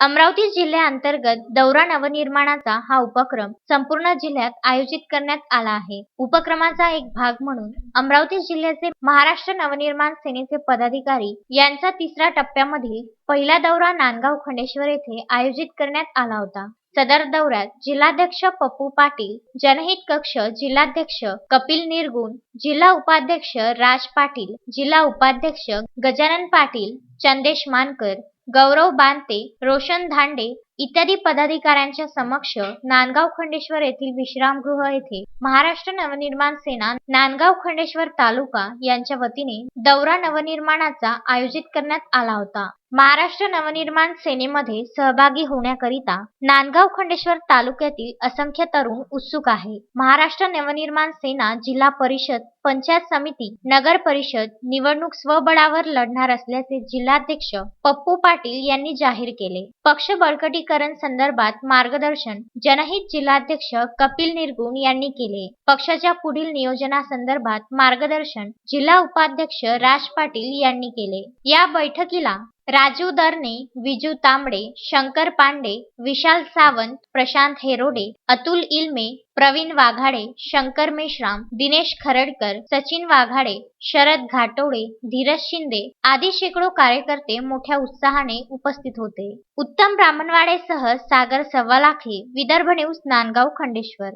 अमरावती जिल्ह्याअंतर्गत दौरा नवनिर्माणाचा हा उपक्रम संपूर्ण जिल्ह्यात आयोजित करण्यात आला आहे. उपक्रमाचा एक भाग म्हणून अमरावती जिल्ह्याचे महाराष्ट्र नवनिर्माण सेनेचे पदाधिकारी यांचा तिसऱ्या टप्प्यामधील पहिला दौरा नांदगाव खंडेश्वर येथे आयोजित करण्यात आला होता. सदर दौऱ्यात जिल्हाध्यक्ष पप्पू पाटील जनहित कक्ष जिल्हाध्यक्ष कपिल निर्गुण जिल्हा उपाध्यक्ष राज पाटील जिल्हा उपाध्यक्ष गजानन पाटील चंदेश मानकर गौरव बांते रोशन धांडे इत्यादी पदाधिकाऱ्यांच्या समक्ष नांदगाव खंडेश्वर येथील विश्रामगृह येथे महाराष्ट्र नवनिर्माण सेना नांदगाव खंडेश्वर तालुका यांच्या वतीने दौरा नवनिर्माणाचा आयोजित करण्यात आला होता. महाराष्ट्र नवनिर्माण सेनेमध्ये सहभागी होण्याकरिता नांदगाव खंडेश्वर तालुक्यातील असंख्य तरुण उत्सुक आहे. महाराष्ट्र नवनिर्माण सेना जिल्हा परिषद पंचायत समिती नगर परिषद निवडणूक स्वबळावर लढणार असल्याचे जिल्हाध्यक्ष पप्पू पाटील यांनी जाहीर केले. पक्ष बळकटी बळकटीकरण संदर्भात मार्गदर्शन जनहित जिल्हाध्यक्ष कपिल निर्गुण यांनी केले. पक्षाच्या पुढील नियोजनासंदर्भात मार्गदर्शन जिल्हा उपाध्यक्ष राज पाटील यांनी केले. या बैठकीला राजू दरने विजू तांबडे शंकर पांडे विशाल सावंत प्रशांत हेरोडे अतुल इल्मे प्रवीण वाघाडे शंकर मेश्राम दिनेश खरडकर सचिन वाघाडे शरद घाटोळे धीरज शिंदे आदी शेकडो कार्यकर्ते मोठ्या उत्साहाने उपस्थित होते. उत्तम ब्राह्मणवाडेसह सागर सव्वालाखे विदर्भ न्यूज नांदगाव खंडेश्वर.